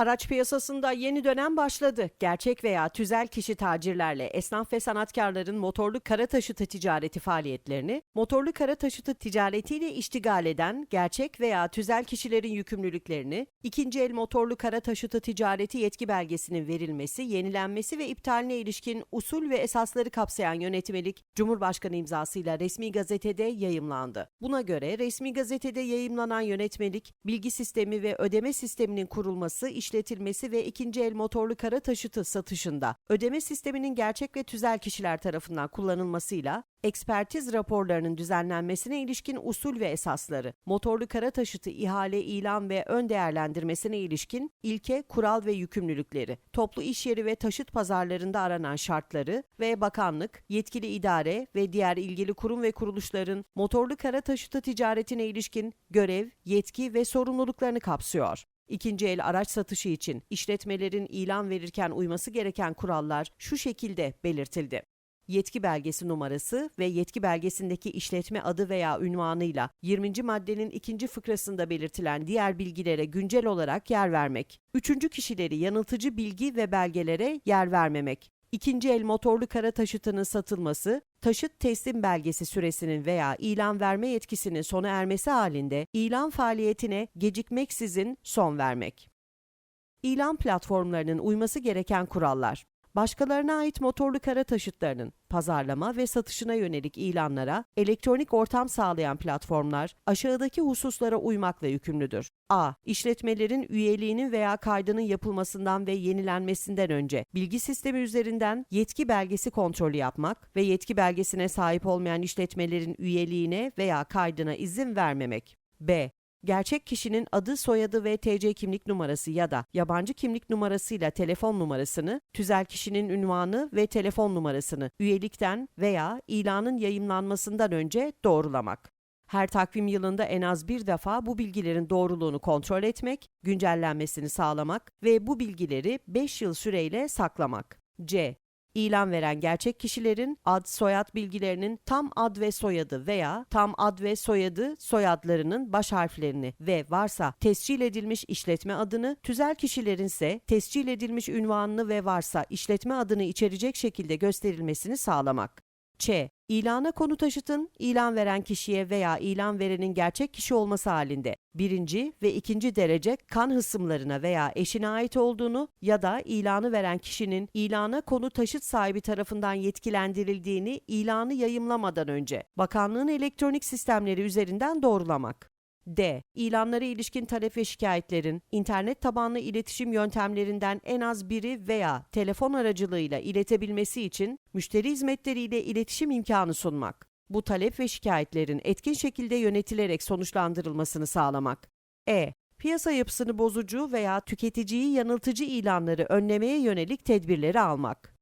Araç piyasasında yeni dönem başladı. Gerçek veya tüzel kişi tacirlerle esnaf ve sanatkarların motorlu kara taşıtı ticareti faaliyetlerini, motorlu kara taşıtı ticaretiyle iştigal eden gerçek veya tüzel kişilerin yükümlülüklerini, ikinci el motorlu kara taşıtı ticareti yetki belgesinin verilmesi, yenilenmesi ve iptaline ilişkin usul ve esasları kapsayan yönetmelik Cumhurbaşkanı imzasıyla resmi gazetede yayımlandı. Buna göre resmi gazetede yayımlanan yönetmelik, bilgi sistemi ve ödeme sisteminin kurulması, işletilmesi ve ikinci el motorlu kara taşıtı satışında ödeme sisteminin gerçek ve tüzel kişiler tarafından kullanılmasıyla ekspertiz raporlarının düzenlenmesine ilişkin usul ve esasları, motorlu kara taşıtı ihale, ilan ve ön değerlendirmesine ilişkin ilke, kural ve yükümlülükleri, toplu iş yeri ve taşıt pazarlarında aranan şartları ve bakanlık, yetkili idare ve diğer ilgili kurum ve kuruluşların motorlu kara taşıtı ticaretine ilişkin görev, yetki ve sorumluluklarını kapsıyor. İkinci el araç satışı için işletmelerin ilan verirken uyması gereken kurallar şu şekilde belirtildi yetki belgesi numarası ve yetki belgesindeki işletme adı veya ünvanıyla 20. maddenin ikinci fıkrasında belirtilen diğer bilgilere güncel olarak yer vermek. Üçüncü kişileri yanıltıcı bilgi ve belgelere yer vermemek. İkinci el motorlu kara taşıtının satılması, taşıt teslim belgesi süresinin veya ilan verme yetkisinin sona ermesi halinde ilan faaliyetine gecikmeksizin son vermek. İlan platformlarının uyması gereken kurallar başkalarına ait motorlu kara taşıtlarının pazarlama ve satışına yönelik ilanlara elektronik ortam sağlayan platformlar aşağıdaki hususlara uymakla yükümlüdür. A. İşletmelerin üyeliğinin veya kaydının yapılmasından ve yenilenmesinden önce bilgi sistemi üzerinden yetki belgesi kontrolü yapmak ve yetki belgesine sahip olmayan işletmelerin üyeliğine veya kaydına izin vermemek. B gerçek kişinin adı, soyadı ve TC kimlik numarası ya da yabancı kimlik numarasıyla telefon numarasını, tüzel kişinin ünvanı ve telefon numarasını üyelikten veya ilanın yayımlanmasından önce doğrulamak. Her takvim yılında en az bir defa bu bilgilerin doğruluğunu kontrol etmek, güncellenmesini sağlamak ve bu bilgileri 5 yıl süreyle saklamak. C. İlan veren gerçek kişilerin ad soyad bilgilerinin tam ad ve soyadı veya tam ad ve soyadı soyadlarının baş harflerini ve varsa tescil edilmiş işletme adını, tüzel kişilerin ise tescil edilmiş ünvanını ve varsa işletme adını içerecek şekilde gösterilmesini sağlamak. Ç. İlana konu taşıtın, ilan veren kişiye veya ilan verenin gerçek kişi olması halinde birinci ve ikinci derece kan hısımlarına veya eşine ait olduğunu ya da ilanı veren kişinin ilana konu taşıt sahibi tarafından yetkilendirildiğini ilanı yayımlamadan önce bakanlığın elektronik sistemleri üzerinden doğrulamak. D. İlanlara ilişkin talep ve şikayetlerin internet tabanlı iletişim yöntemlerinden en az biri veya telefon aracılığıyla iletebilmesi için müşteri hizmetleriyle iletişim imkanı sunmak. Bu talep ve şikayetlerin etkin şekilde yönetilerek sonuçlandırılmasını sağlamak. E. Piyasa yapısını bozucu veya tüketiciyi yanıltıcı ilanları önlemeye yönelik tedbirleri almak.